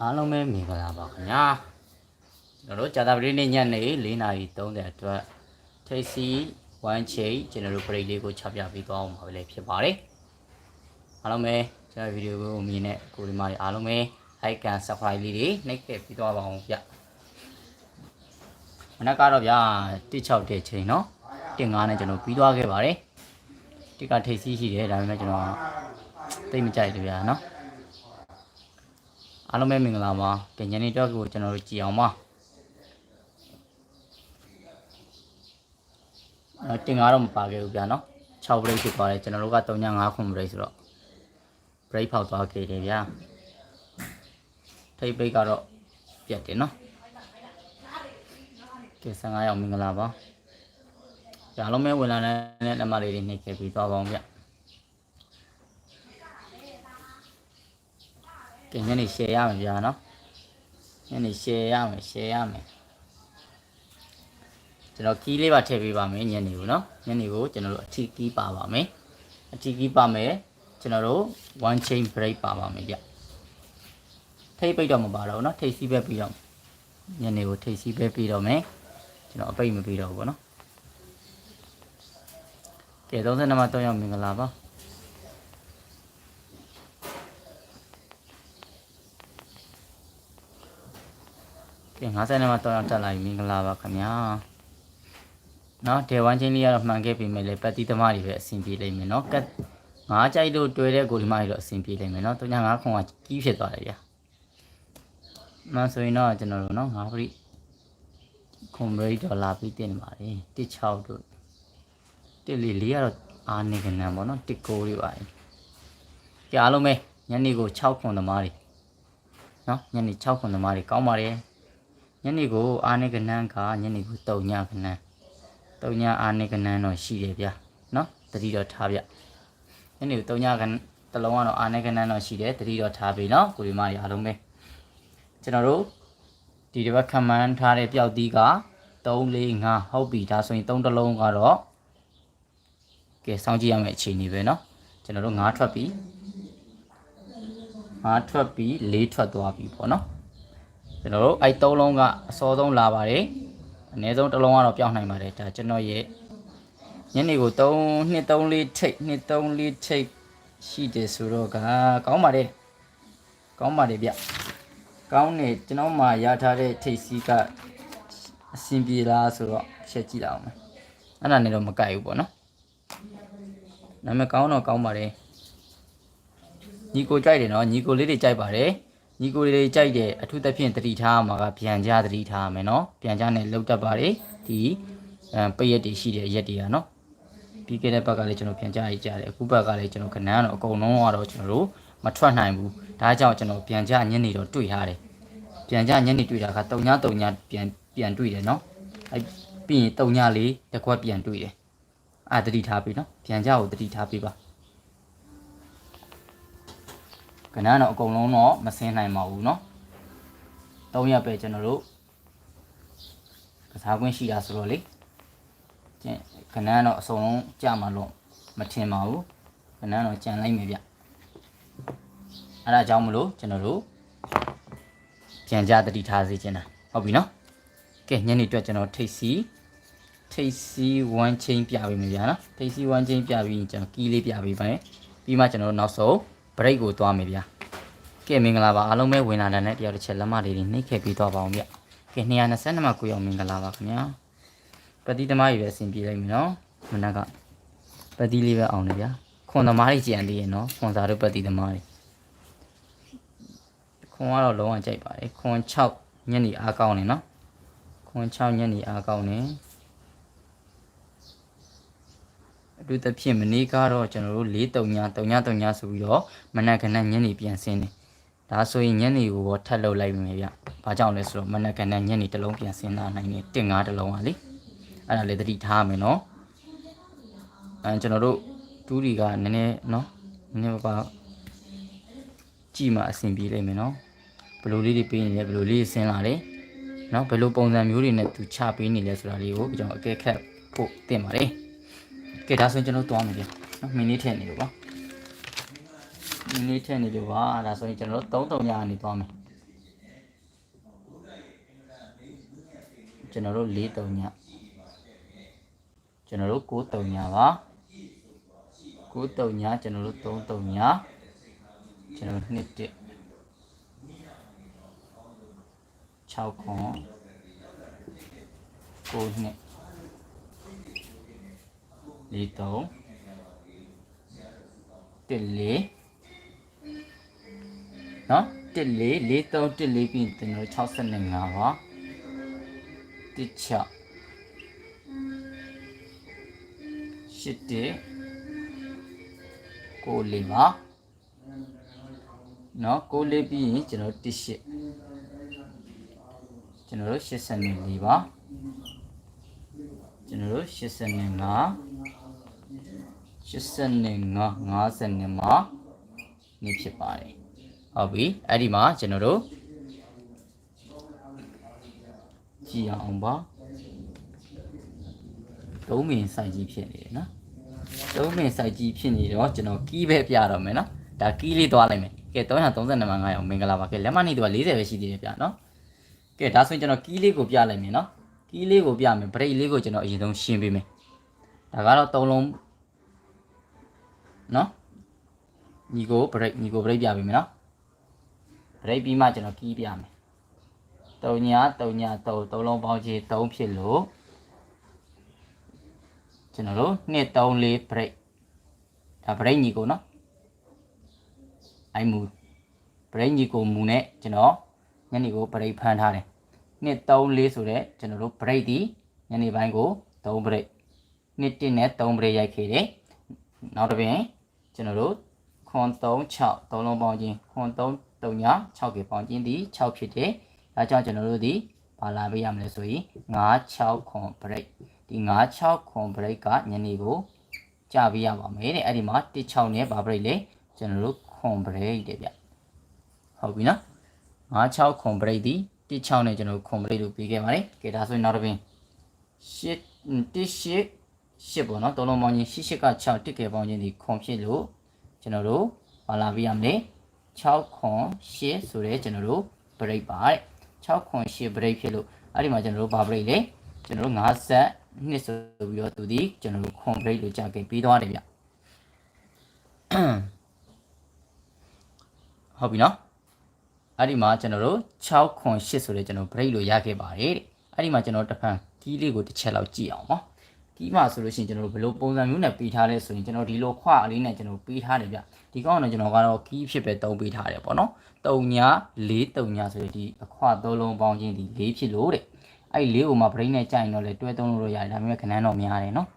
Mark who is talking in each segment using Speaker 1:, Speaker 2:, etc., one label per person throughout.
Speaker 1: အားလုံးပဲမင်္ဂလာပါခင်ဗျာကျွန်တော်တို့ကြာသပတေးနေ့ညနေ4:30အတွက်ထိတ်စီ1ချိန်ကျွန်တော်တို့ break လေးကိုချပြပေးသွားအောင်ပါပဲလေဖြစ်ပါတယ်အားလုံးပဲကျွန်တော်ဗီဒီယိုကိုမြင်တဲ့ကိုဒီမာတွေအားလုံးပဲ like and subscribe လေးတွေနှိပ်ခဲ့ပြီးသွားပါအောင်ဗျမနက်ကတော့ဗျာ16တဲ့ချိန်เนาะတင်9နဲ့ကျွန်တော်ပြီးသွားခဲ့ပါတယ်တိကထိတ်စီရှိတယ်ဒါပေမဲ့ကျွန်တော်သိမကြိုက်လို့ဗျာเนาะ အားလုံးပဲမင်္ဂလာပါကညနေတော့ကိုကျွန်တော်တို့ကြည်အောင်ပါအဲတင်ကားတော့မပါခဲ့ဘူးဗျာနော်6 break ဖြစ်သွားတယ်ကျွန်တော်တို့က3ည5ခွန် break ဆိုတော့ break ဖောက်သွားခဲ့တယ်ဗျာထိပ် break ကတော့ပြတ်တယ်နော်ကဲ15ရောက်မင်္ဂလာပါကြာလုံးမဲဝင်လာတဲ့လက်မလေးတွေနှိပ်ခဲ့ပြီးသွားပါအောင်ဗျာ ကဲညနေ share ရမယ်ဗျာနော်ညနေ share ရမယ် share ရမယ်ကျွန်တော် key လေးပါထည့်ပေးပါမယ်ညနေကိုနော်ညနေကိုကျွန်တော်တို့အထီ key ပါပါမယ်အထီ key ပါမယ်ကျွန်တော်တို့ one chain break ပါပါမယ်ဗျထိပ်ပိတ်တော့မပါတော့ဘူးနော်ထိပ်စီးပဲပြီးတော့ညနေကိုထိပ်စီးပဲပြီးတော့မယ်ကျွန်တော်အပိတ်မပြီးတော့ဘူးပေါ့နော်ကဲ32မှာ3ရောက်မင်္ဂလာပါ ကဲ50နဲ့မှတော့တက်လာပြီမင်္ဂလာပါခင်ဗျာနော်ဒေဝမ်ချင်းလေးကတော့မှန်ခဲ့ပြီမဲ့လေပတ်တိသမားတွေပဲအဆင်ပြေလိမ့်မယ်နော်ကတ်ငါးကြိုက်လို့တွေ့တဲ့ကိုဒီမကြီးတော့အဆင်ပြေလိမ့်မယ်နော်သူညာငါးခွန်ကကြီးဖြစ်သွားတယ်ဗျာမှန်ဆိုရင်တော့ကျွန်တော်တို့နော်ငါးပရိခွန်ဘရိဒေါ်လာပြီးတင်ပါတယ်16တို့တစ်လီလေးကတော့အားနေကနေပေါ့နော်တစ်ကိုတွေပါတယ်ကြအားလုံးပဲညနေကို6ခွန်သမားတွေနော်ညနေ6ခွန်သမားတွေကောင်းပါတယ် ညနေကိုအာနေကနန်းကညနေကိုတုံညကနန်းတုံညအာနေကနန်းတော့ရှိတယ်ဗျာနော်တတိတော့ထားဗျညနေကိုတုံညကနန်းတစ်လုံးကတော့အာနေကနန်းတော့ရှိတယ်တတိတော့ထားပြီနော်ကိုဒီမကြီးအားလုံးပဲကျွန်တော်တို့ဒီတစ်ပတ်ခံမှန်းထားတဲ့ပျောက်သီးက3 4 5ဟုတ်ပြီဒါဆိုရင်3တစ်လုံးကတော့ကဲစောင့်ကြည့်ရမယ့်အခြေအနေပဲနော်ကျွန်တော်တို့5ထွက်ပြီ5ထွက်ပြီ4ထွက်သွားပြီပေါ့နော် ကျွန်တော်တို့အဲ့သုံးလုံးကအစောဆုံးလာပါတယ်အနည်းဆုံးတစ်လုံးကတော့ပြောင်းနိုင်ပါတယ်ဒါကျွန်တော်ရဲ့ညနေကို3 2 3 4ထိတ်2 3 4ထိတ်ရှိတယ်ဆိုတော့ကကောင်းပါတယ်ကောင်းပါတယ်ဗျကောင်းတယ်ကျွန်တော်မှရထားတဲ့ထိတ်စီးကအဆင်ပြေလားဆိုတော့ချက်ကြည့်လိုက်အောင်မယ်အဲ့ဒါနဲ့တော့မကြိုက်ဘူးပေါ့နော်နာမည်ကောင်းတော့ကောင်းပါတယ်ညီကိုကြိုက်တယ်နော်ညီကိုလေးတွေကြိုက်ပါတယ် ညီကိုလေးကြိုက်တယ်အထူးသဖြင့်တတိထားမှာကပြန်ကြတတိထားမယ်နော်ပြန်ကြနဲ့လောက်တတ်ပါတယ်ဒီအဲပရက်တွေရှိတဲ့ရက်တွေကနော်ပြီးခဲ့တဲ့ဘက်ကလည်းကျွန်တော်ပြန်ကြရေးကြတယ်အခုဘက်ကလည်းကျွန်တော်ခဏတော့အကုန်လုံးကတော့ကျွန်တော်တို့မထွက်နိုင်ဘူးဒါကြောင့်ကျွန်တော်ပြန်ကြညနေတော့တွေ့ရတယ်ပြန်ကြညနေတွေ့တာကတုံညတုံညပြန်ပြန်တွေ့တယ်နော်အဲပြီးရင်တုံညလေးတစ်ခွက်ပြန်တွေ့တယ်အာတတိထားပြီနော်ပြန်ကြကိုတတိထားပြီပါ ခဏတော့အကုန်လုံးတော့မစင်းနိုင်ပါဘူးเนาะ၃ရက်ပဲကျွန်တော်တို့ကစားခွင့်ရှိတာဆိုတော့လေကျန်ခဏတော့အစုံလုံးကြာမှလို့မထင်ပါဘူးခဏတော့ကြံလိုက်မယ်ဗျအဲ့ဒါကြောင့်မလို့ကျွန်တော်တို့ပြန်ကြတတိထားစေချင်တာဟုတ်ပြီเนาะကဲညနေအတွက်ကျွန်တော်ထိတ်စီထိတ်စီ1 chain ပြပေးမယ်ဗျာနော်ထိတ်စီ1 chain ပြပြီးကျွန်တော်ကီးလေးပြပေးပါမယ်ပြီးမှကျွန်တော်တို့နောက်ဆုံး break ကိုသွားမယ်ဗျာကဲမင်္ဂလာပါအားလုံးပဲဝင်လာတဲ့တယောက်တစ်ချက်လက်မလေးတွေနှိပ်ခဲ့ပြီးသွားပါအောင်ဗျကဲ222မှာကိုရောက်မင်္ဂလာပါခင်ဗျာပတိသမားကြီးပဲအဆင်ပြေလိုက်ပြီနော်မနက်ကပတိလေးပဲအောင်လေဗျာခွန်သမားကြီးကြံသေးရဲ့နော်ခွန်စာတို့ပတိသမားတွေခွန်ကတော့လုံးဝကြိုက်ပါတယ်ခွန်6ညနေအားကောင်းနေနော်ခွန်6ညနေအားကောင်းနေ အတူသဖြင့်မနေ့ကတော့ကျွန်တော်တို့၄တုံညာတုံညာတုံညာဆိုပြီးတော့မနက်ကနညနေပြန်ဆင်းတယ်ဒါဆိုရင်ညနေကိုတော့ထပ်လုပ်လိုက်မယ်ဗျ။ဘာကြောင့်လဲဆိုတော့မနက်ကနညနေတစ်လုံးပြန်ဆင်းလာနိုင်တယ်တင်ငါးတစ်လုံးပါလေ။အဲ့ဒါလေးသတိထားမယ်နော်။အဲကျွန်တော်တို့တူးတွေကနည်းနည်းနော်နည်းနည်းပါးကြည့်မှအဆင်ပြေလိမ့်မယ်နော်။ဘယ်လိုလေးတွေပေးနေလဲဘယ်လိုလေးဆင်းလာလဲ။နော်ဘယ်လိုပုံစံမျိုးတွေနဲ့သူချပေးနေလဲဆိုတာလေးကိုကျွန်တော်အကဲခတ်ဖို့တင်ပါတယ်။ ကဲဒါဆိုရင်ကျွန်တော်သွားမယ်ပြန်နော်မင်းလေးထည့်နေလို့ပါမင်းလေးထည့်နေလို့ပါဒါဆိုရင်ကျွန်တော်တို့3 300ကနေသွားမယ်ကျွန်တော်တို့4 3ညကျွန်တော်တို့9 3ညပါ9 3ညကျွန်တော်တို့3 3ညကျွန်တော်2 1 6ခွန်9 2 လေးသုံးတစ်လေးနော်တစ်လေးလေးသုံးတစ်လေးပြီးကျွန်တော်65ပါတစ်ချက်ရှစ်တစ်ကိုလေးပါနော်ကိုလေးပြီးရင်ကျွန်တော်တစ်ရှစ်ကျွန်တော်တို့84ပါကျွန်တော်တို့85 85 50မှာနေဖြစ်ပါတယ်ဟုတ်ပြီအဲ့ဒီမှာကျွန်တော်တို့ကြည့်အောင်ပါသုံးမင်စိုက်ကြီးဖြစ်နေတယ်နော်သုံးမင်စိုက်ကြီးဖြစ်နေတော့ကျွန်တော်ကီးပဲပြတော့မယ်နော်ဒါကီးလေးသွားလိုက်မယ်ကဲ332မှာ900မင်္ဂလာပါကဲလက်မနေတော့40ပဲရှိသေးတယ်ဗျနော်ကဲဒါဆိုရင်ကျွန်တော်ကီးလေးကိုပြလိုက်မယ်နော်ကီးလေးကိုပြမယ်ဘရိတ်လေးကိုကျွန်တော်အရင်ဆုံးရှင်းပေးမယ်ဒါကတော့သုံးလုံး နော်ညီကိုဘရိတ်ညီကိုဘရိတ်ပြပေးမယ်နော်ဘရိတ်ပြီးမှကျွန်တော်ကီးပြမယ်တုံညာတုံညာတုံသုံးလုံးပေါင်းချေ3ဖြစ်လို့ကျွန်တော်တို့2 3 4 break ဒါ break ညီကိုနော်အိုင်မူ break ညီကိုမူနဲ့ကျွန်တော်ညနေကို break ဖမ်းထားတယ်2 3 4ဆိုတော့ကျွန်တော်တို့ break ဒီညနေပိုင်းကို3 break 2 1နဲ့3 break ရိုက်ခဲ့တယ်နောက်တစ်ပြင် ကျွန်တော်တို့ခွန်3 6သုံးလုံးပေါင်းချင်းခွန်3 3ည6ကေပေါင်းချင်းဒီ6ဖြစ်တယ်ဒါကြောင့်ကျွန်တော်တို့ဒီဘာလာပေးရမလဲဆိုရင်9 6ခွန် break ဒီ9 6ခွန် break ကညနေကိုကြာပေးရပါမယ်တဲ့အဲ့ဒီမှာ1 6နဲ့ဘာ break လဲကျွန်တော်တို့ခွန် break တဲ့ဗျဟုတ်ပြီနော်9 6ခွန် break ဒီ1 6နဲ့ကျွန်တော်တို့ခွန် break လို့ပြီးခဲ့ပါတယ်ကဲဒါဆိုရင်နောက်တစ်ပြင်8 1 8 8ပေါ့နော်သုံးလုံးပေါင်းချင်း8 8က6တစ်ကယ်ပေါင်းချင်းဒီခွန်ဖြစ်လို့ကျွန်တော်တို့ဘာလာပေးရမလဲ6ခွန်8ဆိုရဲကျွန်တော်တို့ break ပါတဲ့6ခွန်8 break ဖြစ်လို့အဲ့ဒီမှာကျွန်တော်တို့ဘာ break လဲကျွန်တော်တို့50နှစ်ဆိုပြီးတော့သူဒီကျွန်တော်တို့ခွန် break လို့ကြာခဲ့ပြီးသွားတယ်ဗျဟုတ်ပြီနော်အဲ့ဒီမှာကျွန်တော်တို့6ခွန်8ဆိုတဲ့ကျွန်တော် break လို့ရခဲ့ပါတယ်တဲ့အဲ့ဒီမှာကျွန်တော်တစ်ဖန်ကီးလေးကိုတစ်ချက်လောက်ကြည့်အောင်ပါ ကီးမှာဆိုလို့ရှိရင်ကျွန်တော်တို့ဘယ်လိုပုံစံမျိုးနဲ့ပေးထားလဲဆိုရင်ကျွန်တော်ဒီလိုခွအလေးနဲ့ကျွန်တော်ပေးထားတယ်ဗျဒီကောင်ကတော့ကျွန်တော်ကတော့ကီးဖြစ်ပဲတုံးပေးထားတယ်ပေါ့နော်တုံညာ၄တုံညာဆိုရင်ဒီအခွသုံးလုံးပေါင်းချင်းဒီ၄ဖြစ်လို့တဲ့အဲ့၄ကိုမှ brain နဲ့ကြိုင်တော့လေတွဲသုံးလို့ရတယ်ဒါပေမဲ့ခဏန်းတော့များတယ်နော်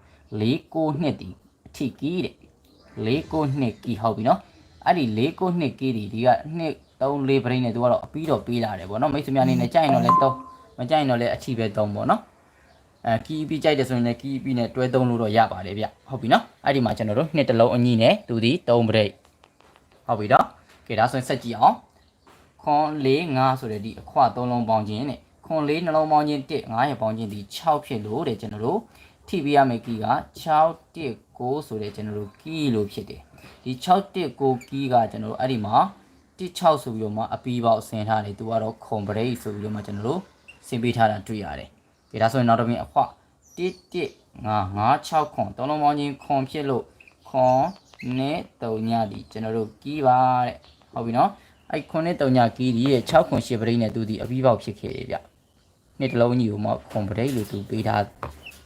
Speaker 1: ၄ကိုနှစ်ဒီအထိကီးတဲ့၄ကိုနှစ်ကီးဟုတ်ပြီနော်အဲ့ဒီ၄ကိုနှစ်ကီးဒီဒီကနှစ်3 4 brain နဲ့သူကတော့အပြီးတော့ပေးလာတယ်ပေါ့နော်မိတ်ဆွေများအနေနဲ့ကြိုင်တော့လေတော့မကြိုင်တော့လေအထိပဲသုံးပေါ့နော် အဲကီးပြီးကြိုက်တယ်ဆိုရင်လည်းကီးပြီးနဲ့တွဲသုံးလို့တော့ရပါတယ်ဗျဟုတ်ပြီနော်အဲ့ဒီမှာကျွန်တော်တို့နှစ်တလုံးအညီနဲ့သူဒီ3 break ဟုတ်ပြီတော့ကဲဒါဆိုရင်ဆက်ကြည့်အောင်ခွန်၄5ဆိုတဲ့ဒီအခွ3လုံးပေါင်းခြင်းနဲ့ခွန်၄နှလုံးပေါင်းခြင်း1 9ရပေါင်းခြင်းဒီ6ဖြစ်လို့တဲ့ကျွန်တော်တို့ထိပြရမယ့်ကီးက6 1 9ဆိုတဲ့ကျွန်တော်တို့ကီးလို့ဖြစ်တယ်ဒီ6 1 9ကီးကကျွန်တော်တို့အဲ့ဒီမှာ16ဆိုပြီးတော့မှအပီးပေါက်ဆင်ထားတယ်သူကတော့ခွန် break ဆိုပြီးတော့မှကျွန်တော်တို့ဆင်ပေးထားတာတွေ့ရတယ် ကဲဒါဆိုရင်နောက်တစ်ပြင်အခွ1 1 5 5 6ခွန်သုံးလုံးပေါင်းခြင်းခွန်ဖြစ်လို့ခွန်နဲ့3ညဒီကျွန်တော်တို့ကီးပါတဲ့ဟုတ်ပြီနော်အဲ့ခွန်နဲ့3ညကီးဒီရဲ့6ခွန်10ပရိနဲ့သူဒီအပြီးပေါက်ဖြစ်ခဲ့ရဗျနှစ်တစ်လုံးကြီးကိုမှခွန်ပရိလို့သူပေးထား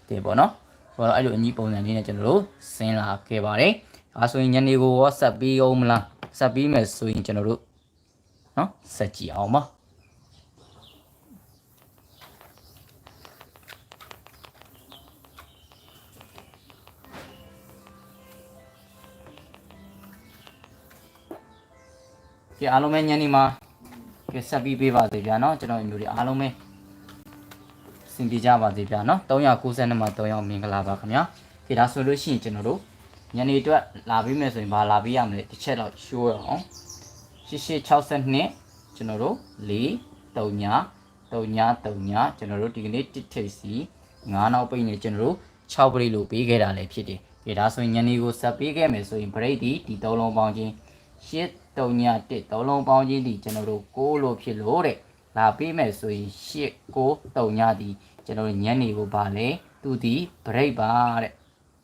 Speaker 1: တယ်ပေါ့နော်ဆိုတော့အဲ့လိုအညီပုံစံလေးနဲ့ကျွန်တော်တို့ဆင်းလာခဲ့ပါတယ်ဒါဆိုရင်ညနေကိုရောဆက်ပြီးအောင်မလားဆက်ပြီးမယ်ဆိုရင်ကျွန်တော်တို့နော်ဆက်ကြည့်အောင်ပါ ကဲအားလုံးပဲညနေမှာကဲဆက်ပြီးပေးပါစေဗျာနော်ကျွန်တော်မျိုးတွေအားလုံးပဲစင်ပြေကြပါစေဗျာနော်392မှာ3ရောက်မင်္ဂလာပါခင်ဗျာကဲဒါဆိုလို့ရှိရင်ကျွန်တော်တို့ညနေအတွက်လာပြီးမယ်ဆိုရင်ဘာလာပြီးရမလဲတစ်ချက်တော့ရှိုးရအောင်8862ကျွန်တော်တို့4 3ညာ3ညာ3ညာကျွန်တော်တို့ဒီကနေ့တစ်ထိပ်စီ9နောက်ပိတ်နေကျွန်တော်တို့6ပရိလို့ပေးခဲ့တာလည်းဖြစ်တယ်။ဒါဆိုရင်ညနေကိုဆက်ပေးခဲ့မယ်ဆိုရင်ပရိတ်ဒီဒီ3လုံးပေါင်းချင်း 8 3ည1သုံးလုံးပေါင်းချင်းဒီကျွန်တော်တို့6လို့ဖြစ်လို့တဲ့လာပေးမယ်ဆိုရင်8 9 3ညဒီကျွန်တော်တို့ညနေကိုပါလေသူဒီဘရိတ်ပါတဲ့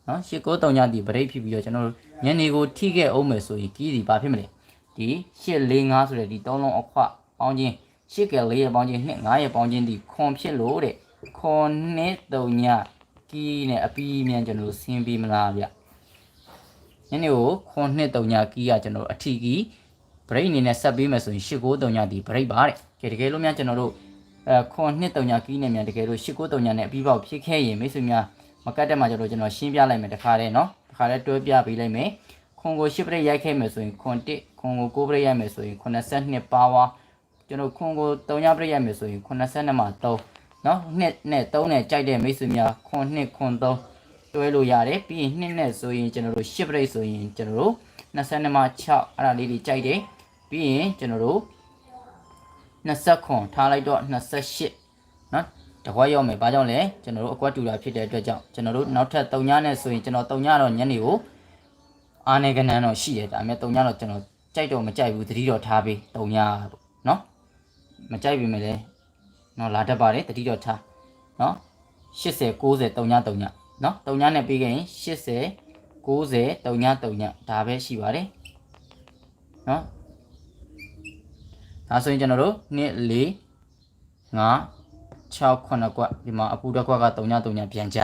Speaker 1: နော်ရှစ်ကိုတုံညဒီဘရိတ်ဖြစ်ပြီးတော့ကျွန်တော်တို့ညနေကိုထိခဲ့အောင်မယ်ဆိုရင်ကြီးစီဘာဖြစ်မလဲဒီရှစ်လေးငါဆိုတဲ့ဒီသုံးလုံးအခွပေါင်းချင်းရှစ်ကလေးရဲ့ပေါင်းချင်းနှစ်ငါးရဲ့ပေါင်းချင်းဒီခွန်ဖြစ်လို့တဲ့ခွန်နှစ်တုံညကြီးနဲ့အပီးမြန်ကျွန်တော်တို့ဆင်းပြီးမလားဗျ ညနေကို9:30ကီးကကျွန်တော်အထီကီး break အနေနဲ့ဆက်ပေးမယ်ဆိုရင်8:30ဒီ break ပါတဲ့ကဲတကယ်လို့များကျွန်တော်တို့အဲ9:30ကီးနဲ့မြန်တကယ်လို့8:30နဲ့အပြီးပေါက်ဖြစ်ခဲ့ရင်မိတ်ဆွေများမကတ်တက်မှာကျွန်တော်ကျွန်တော်ရှင်းပြလိုက်မယ်တခါတည်းနော်တခါတည်းတွဲပြပေးလိုက်မယ်ခွန်ကို10 break ရိုက်ခဲ့မယ်ဆိုရင်ခွန်1ခွန်ကို9 break ရိုက်မယ်ဆိုရင်82 power ကျွန်တော်ခွန်ကို3 break ရိုက်မယ်ဆိုရင်82မှာ3နော်2နဲ့3နဲ့ကြိုက်တဲ့မိတ်ဆွေများခွန်2ခွန်3 တွဲလို့ရတယ်ပြီးရင်နှစ်နဲ့ဆိုရင်ကျွန်တော်တို့10 break ဆိုရင်ကျွန်တော်တို့22မှာ6အဲ့ဒါလေးတွေကြိုက်တယ်ပြီးရင်ကျွန်တော်တို့20ခွန်ထားလိုက်တော့28နော်တကွက်ရောက်မယ်ဘာကြောင့်လဲကျွန်တော်တို့အကွက်တူတာဖြစ်တဲ့အတွက်ကြောင့်ကျွန်တော်တို့နောက်ထပ်3ညနဲ့ဆိုရင်ကျွန်တော်3ညတော့ညနေကိုအားနေကနန်းတော့ရှိတယ်ဒါပေမဲ့3ညတော့ကျွန်တော်ကြိုက်တော့မကြိုက်ဘူးသတိတော့ထားပေး3ညပေါ့နော်မကြိုက်ပြီမလဲနော်လာတတ်ပါတယ်သတိတော့ထားနော်80 90 3ည3ည နော်၃ညနဲ့ပေးခဲ့ရင်80 90 3ည3ညဒါပဲရှိပါတယ်နော်ဒါဆိုရင်ကျွန်တော်တို့2 4 5 6 9ကွက်ဒီမှာအပူတစ်ကွက်က3ည3ညပြန်ကြ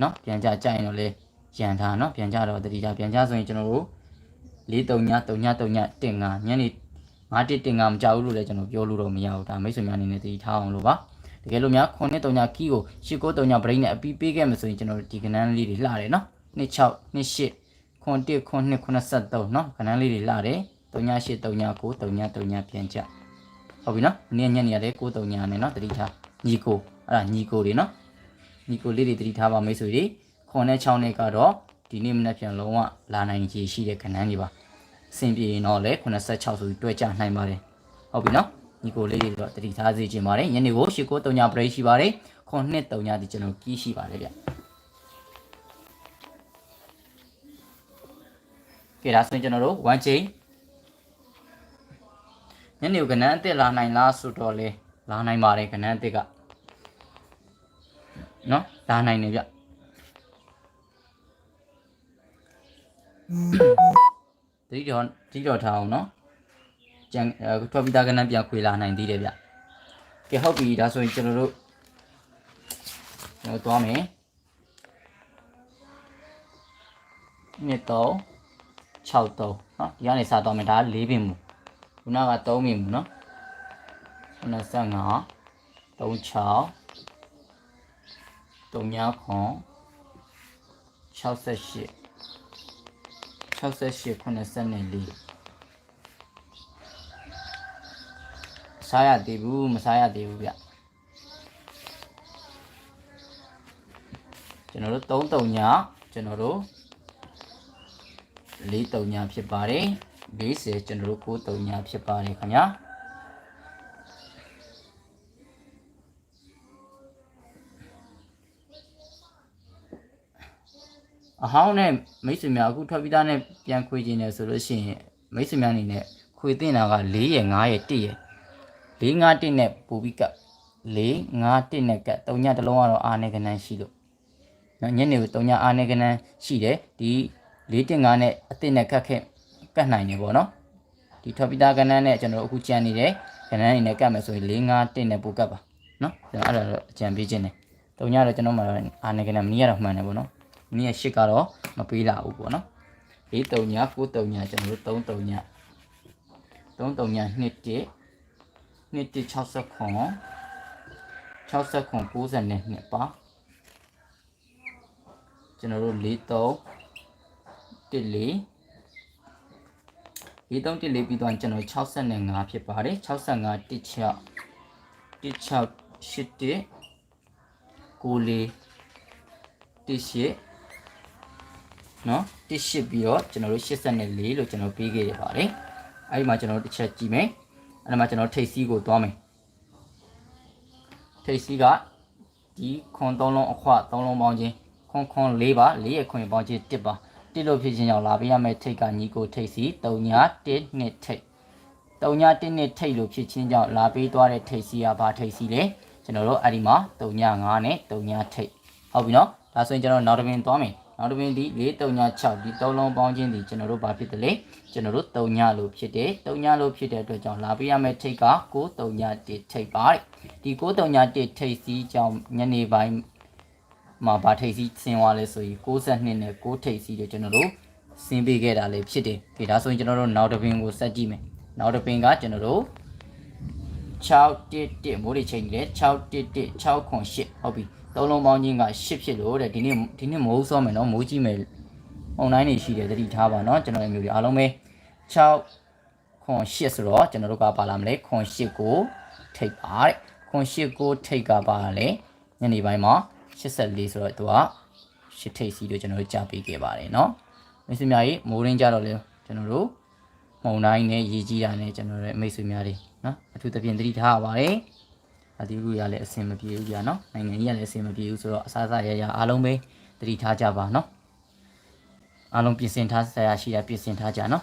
Speaker 1: နော်ပြန်ကြကြရင်တော့လေရန်ထားနော်ပြန်ကြတော့တတိယပြန်ကြဆိုရင်ကျွန်တော်တို့4 3ည3ည3ညတင်ငါညနေ5 1တင်ငါမကြဘူးလို့လည်းကျွန်တော်ပြောလို့တော့မရဘူးဒါမိတ်ဆွေများအနေနဲ့တတိထားအောင်လို့ပါ တကယ်လို့များ939 key ကို1939 break နဲ့အပီးပေးခဲ့မှဆိုရင်ကျွန်တော်တို့ဒီကဏ္ဍလေးတွေလှတယ်နော်26 28 91 92 93နော်ကဏ္ဍလေးတွေလှတယ်38 39 39 39ပြန်ကြဟုတ်ပြီနော်မနေ့ညနေရတယ်939နဲ့နော်တတိထားညီကိုအဲ့ဒါညီကိုတွေနော်ညီကိုလေးတွေတတိထားပါမိတ်ဆွေတွေ9နဲ့6နဲ့ကတော့ဒီနေ့မနေ့ပြန်လုံးဝလာနိုင်ခြေရှိတဲ့ကဏ္ဍတွေပါအဆင်ပြေရင်တော့လေ86ဆိုပြီးတွဲကြနိုင်ပါတယ်ဟုတ်ပြီနော် ညီကိုလေးတွေတော့တတိထားစေချင်ပါတယ်ညနေကိုရှစ်ကိုတုံညာပရိရှိပါတယ်ခွန်နှစ်တုံညာဒီကျွန်တော်ကြီးရှိပါတယ်ဗျကဲဒါဆိုရင်ကျွန်တော်တို့1 chain ညနေကိုကနန်းအစ်စ်လာနိုင်လားဆိုတော့လေလာနိုင်ပါတယ်ကနန်းအစ်စ်ကနော်လာနိုင်တယ်ဗျတတိတော်တတိတော်ထားအောင်နော် ကျန်အဲထွက်ပြီးသားကနန်းပြန်ခွေလာနိုင်သေးတယ်ဗျကဲဟုတ်ပြီဒါဆိုရင်ကျွန်တော်တို့ကျွန်တော်သွားမယ်နှစ်တော့6တော့နော်ဒီကနေစသွားမယ်ဒါ၄ပင်မူ ခုနက3မိမှုเนาะ95 36 3ခွန်68 68 94 စားရသေးဘူးမစားရသေးဘူးဗျကျွန်တော်တို့3တုံညာကျွန်တော်တို့4တုံညာဖြစ်ပါတယ်40ကျွန်တော်တို့9တုံညာဖြစ်ပါတယ်ခင်ဗျာအဟောင်းနဲ့မိတ်ဆွေများအခုထွက်ပြီးသားနဲ့ပြန်ခွေခြင်းတယ်ဆိုလို့ရှိရင်မိတ်ဆွေများအနေနဲ့ခွေတင်တာက4ရယ်5ရယ်1ရယ် 651နဲ့ပို့ပြီးကပ်651နဲ့ကပ်3ညတစ်လုံးကတော့အာနေကနန်းရှိလို့နော်ညနေကို3ညအာနေကနန်းရှိတယ်ဒီ615နဲ့အစ်စ်နဲ့ကပ်ခဲ့ကပ်နိုင်နေပေါ့နော်ဒီထော်ပီတာကနန်းနဲ့ကျွန်တော်တို့အခုကြံနေတယ်ကနန်းနေနဲ့ကပ်မယ်ဆိုရင်651နဲ့ပို့ကပ်ပါနော်ကျွန်တော်အဲ့ဒါတော့အကြံပေးခြင်းတယ်တုံညတော့ကျွန်တော်မှအာနေကနမနီကတော့မှန်တယ်ပေါ့နော်မနီကရှစ်ကတော့မပေးလာဘူးပေါ့နော်၄တုံည၉တုံညကျွန်တော်တို့၃တုံည၃တုံည၂၁ နှစ်တ60ခွန်60ခွန်90နဲ့နှစ်ပါကျွန်တော်တို့43 14 43 14ပြီးတော့ကျွန်တော်65ဖြစ်ပါတယ်65 16 16 81 94 18နော်တစ်ရှိပြီးတော့ကျွန်တော်တို့84လို့ကျွန်တော်ပေးခဲ့ရပါတယ်အဲ့ဒီမှာကျွန်တော်တို့တစ်ချက်ကြည့်မယ် အဲ့ဒီမှာကျွန်တော်ထိတ်စီးကိုသွားမယ်ထိတ်စီးကဒီခွန်3လုံးအခွ3လုံးပေါင်းချင်းခွန်ခွန်4ပါ4ရဲ့ခွန်ပေါင်းချင်း1ပါတိလို့ဖြစ်ခြင်းကြောင့်လာပေးရမယ့်ထိတ်ကညီကိုထိတ်စီ3ညာ1နှစ်ထိတ်3ညာ1နှစ်ထိတ်လို့ဖြစ်ခြင်းကြောင့်လာပေးသွားတဲ့ထိတ်စီကဘာထိတ်စီလဲကျွန်တော်တို့အဲ့ဒီမှာ35နဲ့35ထိပ်ဟုတ်ပြီနော်ဒါဆိုရင်ကျွန်တော်နောက်တစ်ပင်သွားမယ် နောက်တစ်ပင်ဒီ436ဒီသုံးလုံးပေါင်းခြင်းဒီကျွန်တော်တို့ဘာဖြစ်တယ်လဲကျွန်တော်တို့3လို့ဖြစ်တယ်3လို့ဖြစ်တဲ့အတွက်ကြောင့်လာပေးရမယ့်ထိပ်က931ထိပ်ပါတဲ့ဒီ931ထိပ်စီးကြောင့်ညနေပိုင်းမှာဗာထိပ်စီးဆင်းသွားလဲဆိုရင်62နဲ့6ထိပ်စီးတွေကျွန်တော်တို့ဆင်းပေးခဲ့တာလေးဖြစ်တယ်။ဒီဒါဆိုရင်ကျွန်တော်တို့နောက်တစ်ပင်ကိုဆက်ကြည့်မယ်။နောက်တစ်ပင်ကကျွန်တော်တို့611မိုးတွေချိန်နေတယ်611 6ခွန်8ဟုတ်ပြီ။ သုံးလုံးပေါင်းချင်းက10ဖြစ်လို့တဲ့ဒီနေ့ဒီနေ့မိုးစောမယ်နော်မိုးကြည့်မယ်အွန်လိုင်းနေရှိတယ်တတိထားပါနော်ကျွန်တော်ရဲ့မျိုးတွေအားလုံးပဲ6ခွန်8ဆိုတော့ကျွန်တော်တို့ကပါလာမလဲခွန်8ကိုထိပ်ပါတဲ့ခွန်8ကိုထိပ်ကပါလာလဲညနေပိုင်းမှာ84ဆိုတော့သူက8ထိပ်စီလို့ကျွန်တော်တို့ကြားပေးခဲ့ပါတယ်နော်မိတ်ဆွေများကြီးမိုးရင်းကြတော့လဲကျွန်တော်တို့မုံတိုင်းနဲ့ရေကြီးတာနဲ့ကျွန်တော်တို့မိတ်ဆွေများတွေနော်အထူးသဖြင့်တတိထားပါပါတယ် အတီးကူရလည်းအဆင်မပြေဘူးကြာနော်နိုင်ငံကြီးကလည်းအဆင်မပြေဘူးဆိုတော့အစားအစာရရအားလုံးပဲတတိထားကြပါနော်အားလုံးပြင်ဆင်ထားဆရာရှိတာပြင်ဆင်ထားကြနော်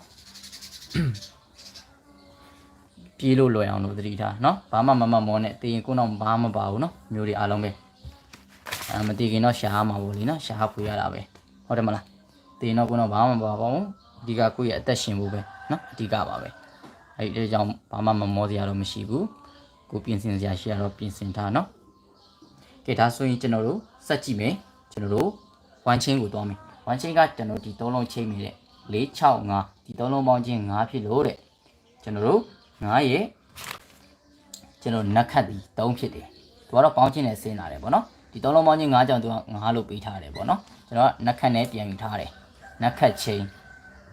Speaker 1: ပြေးလို့လွယ်အောင်လို့တတိထားနော်ဘာမှမမမောနဲ့တင်ရင်ကိုတော့ဘာမှမပါဘူးနော်မျိုးတွေအားလုံးပဲအဲမတည်ခင်တော့ရှားမှာပေါ့လေနော်ရှားဖွေရတာပဲဟုတ်တယ်မလားတင်တော့ကိုတော့ဘာမှမပါပါဘူးအဓိကကိုယ့်ရဲ့အသက်ရှင်ဖို့ပဲနော်အဓိကပါပဲအဲဒီအကြောင်းဘာမှမမောစရာတော့မရှိဘူး ကိုပြင်ဆင်စရာရှိရတော့ပြင်ဆင်ထားနော်ကဲဒါဆိုရင်ကျွန်တော်တို့စက်ကြည့်မယ်ကျွန်တော်တို့ဝမ်းချင်းကိုသွားမယ်ဝမ်းချင်းကကျွန်တော်ဒီ၃လုံးချိန်မိတဲ့၄6 5ဒီ၃လုံးပေါင်းချင်း5ဖြစ်လို့တဲ့ကျွန်တော်တို့9ရဲ့ကျွန်တော်နက်ခတ်ဒီ3ဖြစ်တယ်သူကတော့ပေါင်းချင်းနဲ့ဆင်းလာတယ်ဗောနော်ဒီ၃လုံးပေါင်းချင်း5ကြောင့်သူက9လို့ပေးထားတယ်ဗောနော်ကျွန်တော်ကနက်ခတ်နဲ့ပြန်ယူထားတယ်နက်ခတ်ချင်း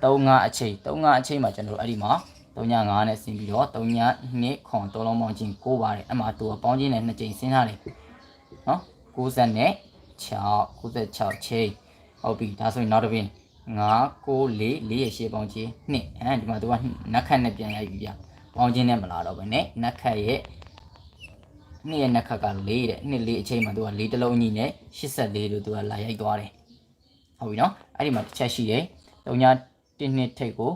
Speaker 1: ၃5အချိန်၃5အချိန်မှာကျွန်တော်တို့အဲ့ဒီမှာ 35နဲ့ဆင်းပြီးတော့39နှစ်ခွန်သုံးလုံးပေါင်းချင်း6ပါတယ်အဲ့မှာသူကပေါင်းချင်းနဲ့2ချိန်ဆင်းထားတယ်နော်90နဲ့6 96ချိန်ဟုတ်ပြီဒါဆိုရင်နောက်တစ်ပြင်9 9 4 4ရဲ့ရှေ့ပေါင်းချင်း2အဲဒီမှာသူကနက်ခတ်နဲ့ပြန်ရိုက်ပြီဗျပေါင်းချင်းနဲ့မလာတော့ဘဲနဲ့နက်ခတ်ရဲ့နှစ်ရဲ့နက်ခတ်က4တဲ့နှစ်4အချိန်မှာသူက4တလုံးကြီးနဲ့84လို့သူကလာရိုက်သွားတယ်ဟုတ်ပြီနော်အဲ့ဒီမှာတစ်ချက်ရှိတယ်3ည1နှစ်ထိတ်ကို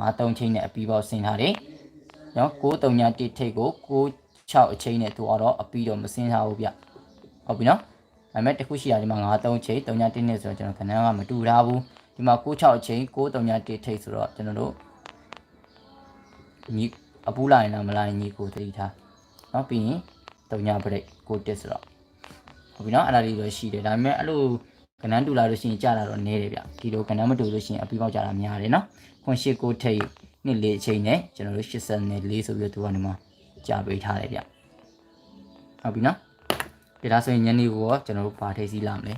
Speaker 1: 53ချိန်နဲ့အပီပေါက်ဆင်ထားတယ်။နော်939တိထိတ်ကို96အချိန်နဲ့သူကတော့အပီတော့မဆင်ထားဘူးဗျ။ဟုတ်ပြီနော်။ဒါပေမဲ့တခုရှိတာဒီမှာ53ချိန်39တိနဲ့ဆိုတော့ကျွန်တော်ခဏကမတူထားဘူး။ဒီမှာ96အချိန်939တိထိတ်ဆိုတော့ကျွန်တော်တို့ညီအပူလိုက်လားမလိုက်ညီကိုသတိထား။နော်ပြီးရင်39 break ကိုတက်ဆိုတော့ဟုတ်ပြီနော်အဲ့ဒါလေးတော့ရှိတယ်ဒါပေမဲ့အဲ့လိုကဏ္ဍတူလာလို့ရှိရင်ကြာလာတော့နည်းတယ်ဗျဒီလိုကဏ္ဍမတူလို့ရှိရင်အပြီးပေါက်ကြာတာများတယ်နော် 0.89ထိပ်နှစ်လေးအချိန်နဲ့ကျွန်တော်တို့84ဆိုပြီးတော့ဒီကနေမှာကြာပေးထားတယ်ဗျဟုတ်ပြီနော်ဒီဒါဆိုရင်ညနေကိုရောကျွန်တော်တို့ဗာထိပ်စီးလာမလဲ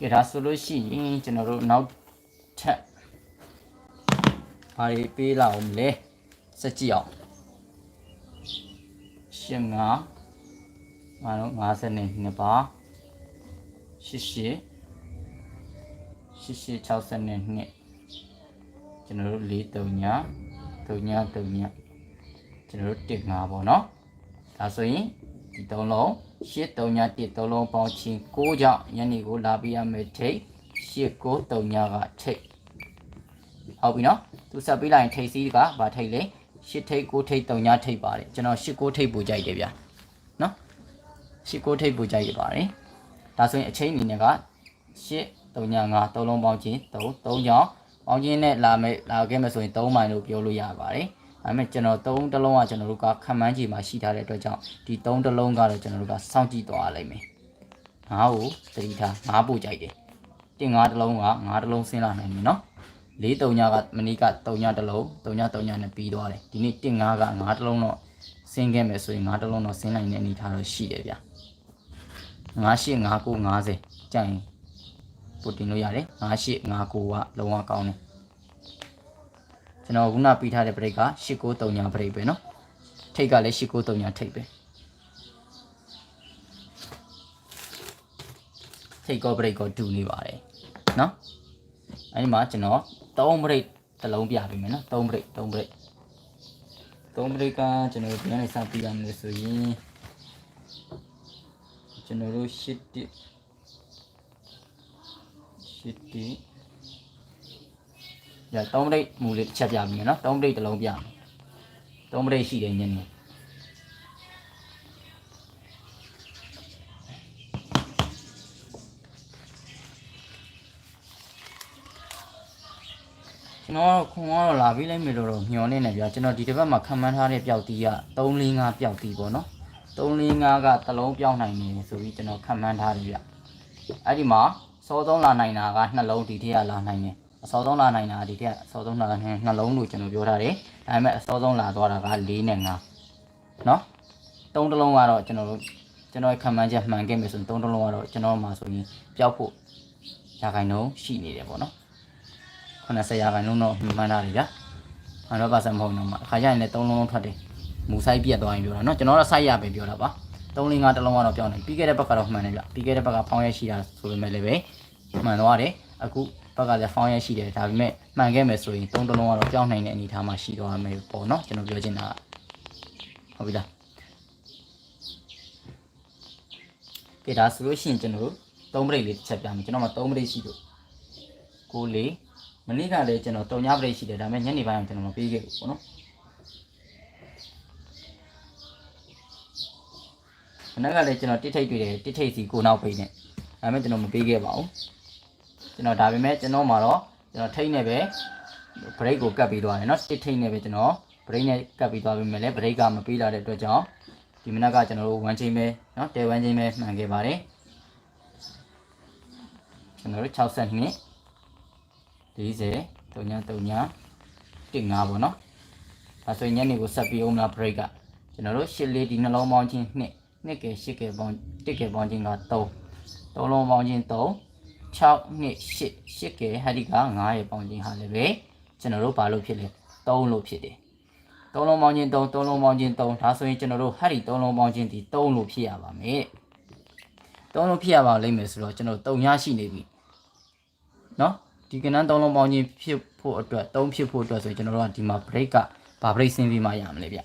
Speaker 1: ကဲဒါဆိုလို့ရှိရင်ကျွန်တော်တို့နောက်ထပ်ဘာတွေပေးလာအောင်လဲစက်ကြည့်အောင်ရှင်းငါ ငါတို့50နဲ့နှစ်ပါရှစ်ရှစ်ရှစ်ရှစ်60နဲ့နှစ်ကျွန်တော်တို့4 3ည3ည3ညကျွန်တော်တို့1 5ပေါ့နော်ဒါဆိုရင်ဒီသုံးလုံးရှစ်3ည1သုံးလုံးပေါင်းချင်း6ကြောင့်ညနေကိုလာပြရမယ်ထိတ်ရှစ်9 3ညကထိတ်ဟုတ်ပြီနော်သူဆက်ပေးလိုက်ရင်ထိတ်စီးကဗာထိတ်လေရှစ်ထိတ်9ထိတ်3ညထိတ်ပါတယ်ကျွန်တော်ရှစ်9ထိတ်ပူကြိုက်တယ်ဗျာ ၈ကိုထိပ်ပူကြိုက်ရပါတယ်။ဒါဆိုရင်အချိန်အနေနဲ့က၈၃ည5သုံးလုံးပေါင်းခြင်း၃၃ကြောင်းပေါင်းခြင်းနဲ့လာမယ်လာခဲ့မယ်ဆိုရင်၃မိုင်လို့ပြောလို့ရပါတယ်။ဒါပေမဲ့ကျွန်တော်၃တလုံးကကျွန်တော်တို့ကခံမှန်းချိန်မှာရှိထားတဲ့အတွက်ကြောင့်ဒီ၃တလုံးကတော့ကျွန်တော်တို့ကစောင့်ကြည့်သွားလိမ့်မယ်။ငါ့ကိုသတိထားငါပူကြိုက်တယ်။တင်ငါတလုံးကငါတလုံးဆင်းလာနိုင်မယ်နော်။လေးတုံညာကမနီကတုံညာတလုံးတုံညာတုံညာနဲ့ပြီးသွားတယ်ဒီနေ့တင်ငါကငါတလုံးတော့ဆင်းခဲ့မယ်ဆိုရင်ငါတလုံးတော့ဆင်းနိုင်တဲ့အနေထားတော့ရှိတယ်ဗျာ။ ငါရှိငါကို90ကြိုင်ပို့တင်လို့ရတယ်ငါရှိငါကိုကလုံးဝကောင်းတယ်ကျွန်တော်ခုနပြီးထားတဲ့ break က89တုံညာ break ပဲเนาะထိတ်ကလည်း89တုံညာထိတ်ပဲထိတ်ကော break ကောတူနေပါတယ်เนาะအဲဒီမှာကျွန်တော်3 break တစ်လုံးပြပေးမယ်နော်3 break 3 break 3 break ကကျွန်တော်ပြန်နေစပြရမယ်ဆိုရင် ကျွန်တော်တို့ရှစ်တစ်ရှစ်တစ်ည3ပရိတ်မူလေးတစ်ချက်ပြပြီနော်3ပရိတ်တစ်လုံးပြမယ်3ပရိတ်ရှိတယ်ညနေကျွန်တော်ခွန်ကတော့လာပြီးလိုက်မယ်လို့တော့ညှော်နေနေဗျာကျွန်တော်ဒီတစ်ပတ်မှာခံမှန်းထားတဲ့ပျောက်တီးက3 4 5ပျောက်တီးပေါ့နော် 3 4 5ကတစ်လုံးပြောင်းနိုင်နေဆိုပြီးကျွန်တော်ခံမှန်းထားတယ်ဗျအဲ့ဒီမှာစောသုံးလာနိုင်တာကနှလုံးဒီထက်ကလာနိုင်တယ်အစောသုံးလာနိုင်တာဒီထက်အစောသုံးလာတဲ့နှလုံးလို့ကျွန်တော်ပြောထားတယ်ဒါပေမဲ့အစောသုံးလာသွားတာက4နဲ့5နော်3တစ်လုံးကတော့ကျွန်တော်တို့ကျွန်တော်ခံမှန်းချက်မှန်ခဲ့မယ်ဆိုရင်3တစ်လုံးကတော့ကျွန်တော်မှာဆိုရင်ပျောက်ဖို့ရာခိုင်နှုန်းရှိနေတယ်ပေါ့နော်80ရာခိုင်နှုန်းတော့မှန်တာလေဗျာ100%မဟုတ်တော့မှအခါကျရင်လည်း3လုံးလုံးထွက်တယ် မူဆိုင်ပြက်သွားရင်ပြောတာเนาะကျွန်တော်တော့ site ရပဲပြောတာပါ3 5 5တစ်လုံးကတော့ပြောင်းတယ်ပြီးခဲ့တဲ့ဘက်ကတော့မှန်တယ်ဗျပြီးခဲ့တဲ့ဘက်ကဖောင်းရရှိတာဆိုပေမဲ့လည်းပဲမှန်သွားတယ်အခုဘက်ကလည်းဖောင်းရရှိတယ်ဒါပေမဲ့မှန်ခဲ့မယ်ဆိုရင်3တစ်လုံးကတော့ပြောင်းနိုင်တဲ့အနေအထားမှာရှိသွားမယ်ပေါ့เนาะကျွန်တော်ပြောချင်တာဟုတ်ပြီလားကဲဒါဆိုလို့ရှိရင်ကျွန်တော်တို့3ပရိတ်လေးတစ်ချက်ပြမယ်ကျွန်တော်မှာ3ပရိတ်ရှိလို့ကိုလေးမနေ့ကလည်းကျွန်တော်တုံညာပရိတ်ရှိတယ်ဒါပေမဲ့ညနေပိုင်းကကျွန်တော်မပေးခဲ့ဘူးပေါ့နော် မနေ့ကလည်းကျွန်တော်တစ်ထိတ်တွေ့တယ်တစ်ထိတ်စီကိုနောက်ပိတ်နေဒါပေမဲ့ကျွန်တော်မပေးခဲ့ပါဘူးကျွန်တော်ဒါပေမဲ့ကျွန်တော်မှာတော့ကျွန်တော်ထိတ်နေပဲဘရိတ်ကိုကတ်ပြီးသွားတယ်เนาะတစ်ထိတ်နေပဲကျွန်တော်ဘရိတ်နဲ့ကတ်ပြီးသွားပြီမဲ့လည်းဘရိတ်ကမပေးလာတဲ့အတွက်ကြောင့်ဒီမနက်ကကျွန်တော်တို့1ချိန်ပဲเนาะတဲ1ချိန်ပဲမှန်ခဲ့ပါတယ်ကျွန်တော်တို့62 40 39 39 15ပေါ့နော်ဒါဆိုရင်ညနေကိုဆက်ပြီးအောင်လား break ကကျွန်တော်တို့ရှစ်လေးဒီနှလုံးပေါင်းချင်းနှစ် နှစ်ကယ်ရှစ်ကယ်ပေါင်းတစ်ကယ်ပေါင်းချင်းက3 3လုံးပေါင်းချင်း3 6နှစ်8 8ကယ်ဟာဒီက9ရဲ့ပေါင်းချင်းဟာလည်းပဲကျွန်တော်တို့ဘာလို့ဖြစ်လဲ3လို့ဖြစ်တယ်3လုံးပေါင်းချင်း3 3လုံးပေါင်းချင်း3ဒါဆိုရင်ကျွန်တော်တို့ဟာဒီ3လုံးပေါင်းချင်းဒီ3လို့ဖြစ်ရပါမယ်3လို့ဖြစ်ရပါလိမ့်မယ်ဆိုတော့ကျွန်တော်3ညရှိနေပြီเนาะ ဒီကနန်းသုံးလုံးပေါင်းချင်းဖြစ်ဖို့အတွက်သုံးဖြစ်ဖို့အတွက်ဆိုရင်ကျွန်တော်တို့ကဒီမှာ break ကဘာ break ဆင်းပြီးမှရမလဲဗျ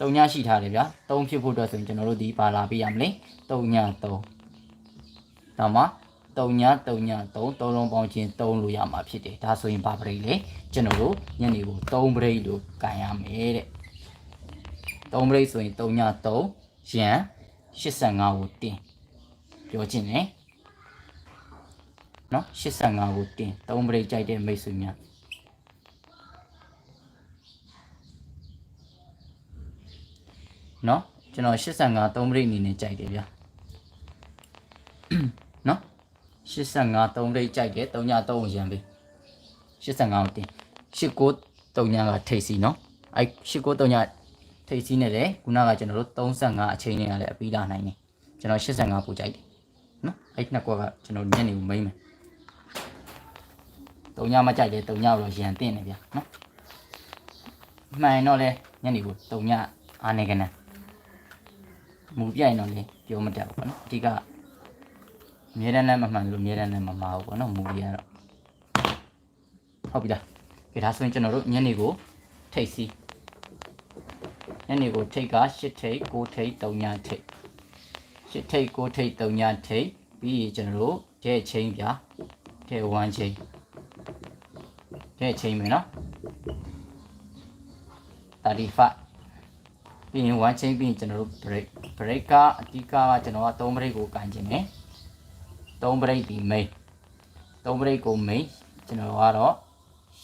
Speaker 1: တုံညာရှိထားတယ်ဗျသုံးဖြစ်ဖို့အတွက်ဆိုရင်ကျွန်တော်တို့ဒီဘာလာပေးရမလဲတုံညာ3ဒါမှတုံညာတုံညာ3သုံးလုံးပေါင်းချင်း3လို့ရမှာဖြစ်တယ်ဒါဆိုရင်ဘာ break လဲကျွန်တော်တို့ညနေကို3 break လို့ကန်ရမယ်တဲ့3 break ဆိုရင်တုံညာ3ရန်85ကိုတင်ပြောချင်တယ်နော်85ကိုတင်3ပရိတ်ကြိုက်တဲ့မိတ်ဆွေများ နော်ကျွန်တော်85 3ပရိတ်အနေနဲ့ကြိုက်တယ်ဗျာနော်85 3ပရိတ်ကြိုက်တယ်3ည3ရံပြီ85ကိုတင်89 3ညကထိတ်စီနော်အဲ89 3ညထိတ်စီနဲ့လေခုနကကျွန်တော်တို့35အချိန်နဲ့လည်းအပြီးလာနိုင်တယ်ကျွန်တော်85ပို့ကြိုက်တယ်နော်အဲ့နှစ်ကွက်ကကျွန်တော်ညနေကိုမိမ့်မယ်တုံညမကြိုက်တယ်တုံညတော့ရန်တင်နေဗျာနော်မှန်တော့လဲညနေကိုတုံညအားနေကန မူပြိုင်တော့လေပြောမတတ်ဘူးပေါ့နော်အဓိကအမြဲတမ်းလည်းမမှန်လို့အမြဲတမ်းလည်းမမှားဘူးပေါ့နော်မူကြီးကတော့ဟုတ်ပြီလားကြဒါဆိုရင်ကျွန်တော်တို့ညနေကိုထိတ်စီညနေကိုထိတ်က8ထိတ်9ထိတ်3ညထိတ်8ထိတ်9ထိတ်3ညထိတ်ပြီးရင်ကျွန်တော်တို့တဲ့ချင်းဗျာတဲ့1ချင်းတဲ့ချိန်မယ်နော်35 ပြီးရင်1ချိန်ပြီးရင်ကျွန်တော်တို့ break break ကအတိကကကျွန်တော်က3 break ကိုကန်ခြင်းမယ်3 break ဒီ main 3 break ကို main ကျွန်တော်ကတော့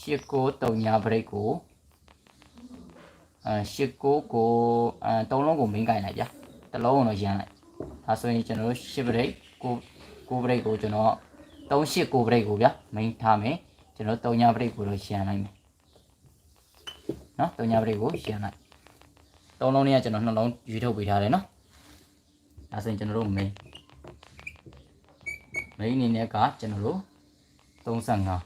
Speaker 1: 8ကို3ညာ break ကိုအဲ8ကိုကိုအဲ3လုံးကို main ကန်လိုက်ဗျာတစ်လုံးတော့ရမ်းလိုက်ဒါဆိုရင်ကျွန်တော်တို့8 break ကို9 break ကိုကျွန်တော်3 8 9 break ကိုဗျာ main ထားမယ်ကျွန်တော်တုံညာပရိတ်ကိုတော့ရှင်းလိုက်မယ်နော်တုံညာပရိတ်ကိုရှင်းလိုက် သုံးလုံးလေးကကျွန်တော်နှလုံးရွေးထုတ်ပေးထားတယ်နော်ဒါဆိုရင်ကျွန်တော်တို့ main main အနေနဲ့ကကျွန်တော်တို့35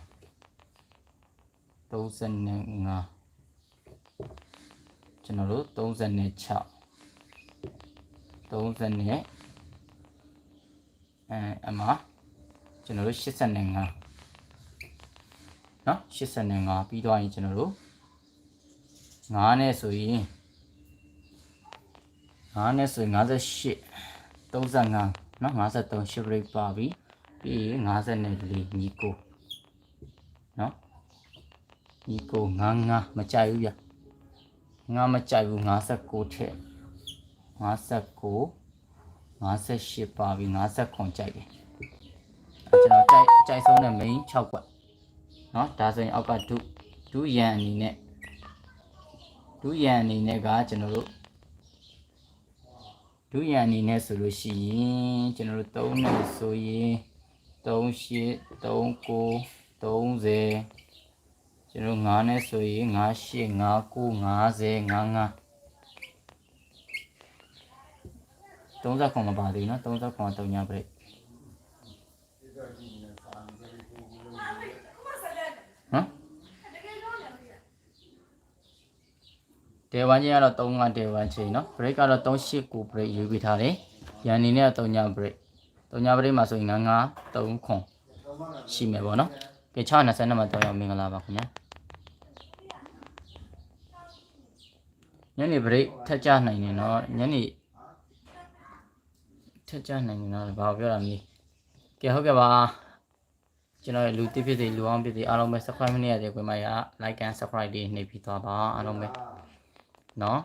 Speaker 1: 35ကျွန်တော်တို့36 30နဲ့အဲအမကျွန်တော်တို့85နော်85ပြီးသွားရင်ကျွန်တော်တို့9နဲ့ဆိုရင် 9နဲ့ဆိုရင်58 35နော်53 shift rate ပါပြီပြီးရင်54ညီကိုနော် ညီကိုငါငါမကြိုက်ဘူးဗျငါမကြိုက်ဘူး56ထက်59 58ပါပြီ59ကြိုက်တယ်အဲကျွန်တော်ကြိုက်ကြိုက်ဆုံးတဲ့ main 6ကွက်เนาะဒါဆိုရင်အောက်ကဒုဒုရန်အနေနဲ့ဒုရန်အနေနဲ့ကကျွန်တော်တို့ ဒုရန်အနေနဲ့ဆိုလို့ရှိရင်ကျွန်တော်တို့3နဲ့ဆိုရင်38 39 30ကျွန်တော်9နဲ့ဆိုရင်58 59 50 55 30ခွန်မပါသေးဘူးနော်30ခွန်3ညပြိတ်ဟမ် ဒေဝန်ချင်းကတော့3ကဒေဝန်ချင်းနော်ဘရိတ်ကတော့389ဘရိတ်ယူပြီးထားတယ်ရန်နေနဲ့3ညဘရိတ်3ညဘရိတ်မှာဆိုရင်9 3ခွန်ရှိမယ်ပေါ့နော်ကဲ620မှာတော့မင်္ဂလာပါခင်ဗျာညနေဘရိတ်ထက်ကြနိုင်နေနော်ညနေထက်ကြနိုင်နေတော့ဘာပြောတာမလဲကဲဟုတ်ကဲ့ပါကျွန်တော်ရဲ့လူတစ်ဖြစ်စီလူအောင်ဖြစ်စီအားလုံးပဲ subscribe မနေရသေးဘူးခွင့်မရ like and subscribe လေးနှိပ်ပြီးသွားပါအားလုံးပဲ နော်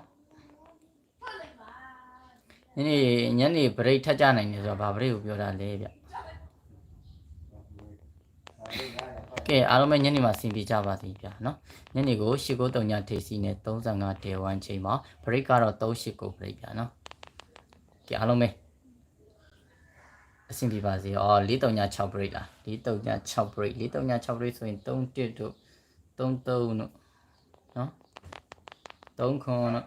Speaker 1: နင်းနေညနေ break ထက်ကြနိုင်တယ်ဆိုတော့ဘာ break ကိုပြောတာလဲဗျကဲအားလုံးပဲညနေမှာဆင်ပြေကြပါသည်ဗျာနော်ညနေကို8:03ညထေစီနဲ့35ဒေဝမ်ချိန်မှာ break ကတော့38 break ဗျာနော်ကဲအားလုံးပဲအဆင်ပြေပါစေအော်436 break လား436 break 436 break ဆိုရင်3 1တို့3 3တို့နော် 3ခွန်တော့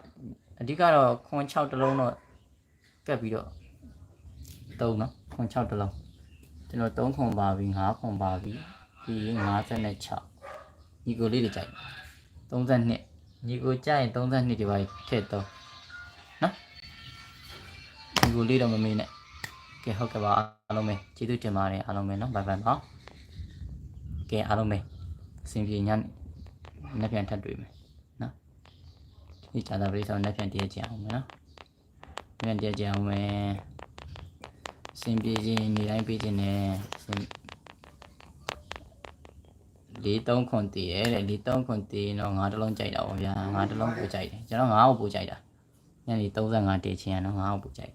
Speaker 1: အဓိကတော့ခွန်6တလုံးတော့ကပ်ပြီးတော့3နော်ခွန်6တလုံးကျွန်တော်3ခွန်ပါပြီ5ခွန်ပါပြီပြီးရင်56ညီကိုလေးတွေကြိုက်32ညီကိုကြိုက်ရင်32ဒီပါထည့်တော့နော်ညီကိုလေးတော့မမေးနဲ့ ကဲဟုတ်ကဲ့ပါအားလုံးပဲကျေးဇူးတင်ပါတယ်အားလုံးပဲเนาะဘိုင်ဘိုင်ပါကဲအားလုံးပဲအဆင်ပြေညနေ့ပြန်ထပ်တွေ့မယ်เนาะ ဒီဂျာတာပရိသတ်နဲ့ပြန်တည့်ကြအောင်မယ်နော်ပြန်တည့်ကြအောင်မယ်စင်ပြေခြင်းနေတိုင်းပြေခြင်းနဲ့လေးသုံးခွန်တည်ရဲ့လေးသုံးခွန်တည်တော့ငါတလုံးကြိုက်တာပေါ့ဗျာငါတလုံးပို့ကြိုက်တယ်ကျွန်တော်ငါ့ကိုပို့ကြိုက်တာညနေ35တည်ချင်ရတော့ငါ့ကိုပို့ကြိုက်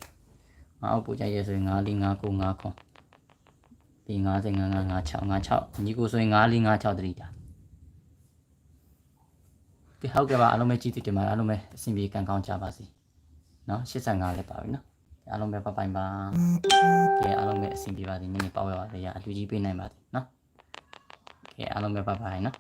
Speaker 1: ငါ့ကိုပို့ကြိုက်ရဆိုရင်9 4 5 9 9ခွန်ဒီ95 95 96 96ညီကိုဆိုရင်9 4 5 6တတိတာ ကဲဟုတ်ကဲ့ပါအားလုံးပဲကြည့်သိတင်ပါအားလုံးပဲအဆင်ပြေကံကောင်းကြပါစေเนาะ85လည်းပါပြီเนาะအားလုံးပဲပပိုင်ပါကဲအားလုံးပဲအဆင်ပြေပါစေနည်းနည်းပေါ့ရပါလေရအတူကြီးပေးနိုင်ပါစေเนาะကဲအားလုံးပဲပပိုင်เนาะ